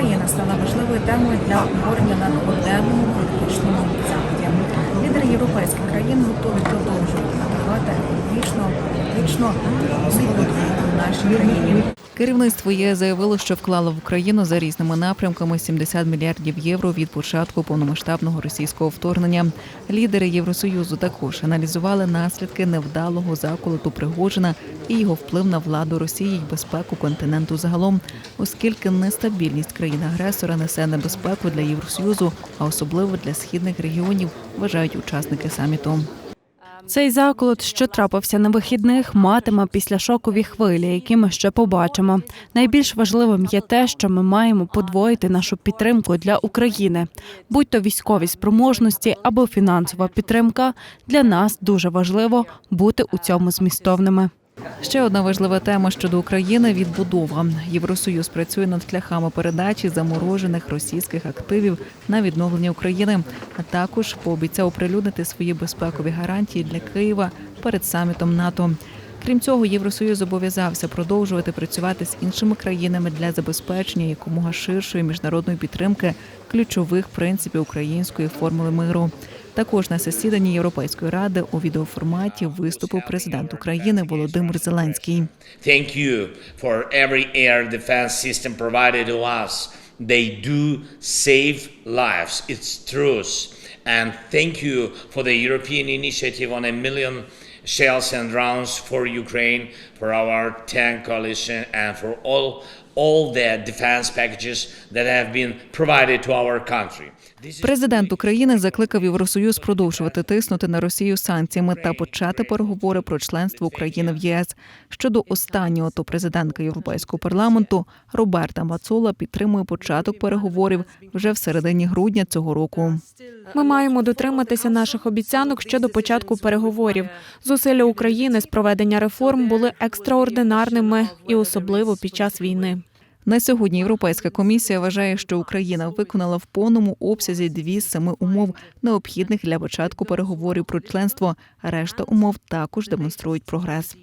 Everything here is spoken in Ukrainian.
Україна стала важливою темою для обговорення на дводенному політичному заході. Лідери європейських країн готові продовжувати надавати економічну, політичну супровід нашій країні. Керівництво ЄС заявило, що вклало в Україну за різними напрямками 70 мільярдів євро від початку повномасштабного російського вторгнення. Лідери Євросоюзу також аналізували наслідки невдалого заколоту Пригожина і його вплив на владу Росії й безпеку континенту загалом, оскільки нестабільність країни-агресора несе небезпеку для Євросоюзу, а особливо для східних регіонів, вважають учасники саміту. Цей заколот, що трапився на вихідних, матиме післяшокові хвилі, які ми ще побачимо. Найбільш важливим є те, що ми маємо подвоїти нашу підтримку для України, будь то військові спроможності або фінансова підтримка. Для нас дуже важливо бути у цьому змістовними. Ще одна важлива тема щодо України відбудова. Євросоюз працює над шляхами передачі заморожених російських активів на відновлення України, а також пообіцяв оприлюднити свої безпекові гарантії для Києва перед самітом НАТО. Крім цього, Євросоюз зобов'язався продовжувати працювати з іншими країнами для забезпечення якомога ширшої міжнародної підтримки ключових принципів української формули миру. Також на засіданні Європейської ради у відеоформаті виступив президент України Володимир Зеленський. Thank you for every air defense system provided to us. They do save lives. It's truth. And thank you for the European initiative on a million shells and rounds for Ukraine, for our tank coalition, and for all all the defense packages that have been provided to our country. Президент України закликав Євросоюз продовжувати тиснути на Росію санкціями та почати переговори про членство України в ЄС. Щодо останнього, то президентка Європейського парламенту Роберта Мацола підтримує початок переговорів вже в середині грудня цього року. Ми маємо дотриматися наших обіцянок щодо початку переговорів. Зусилля України з проведення реформ були екстраординарними і особливо під час війни. На сьогодні Європейська комісія вважає, що Україна виконала в повному обсязі дві з семи умов, необхідних для початку переговорів про членство. Решта умов також демонструють прогрес.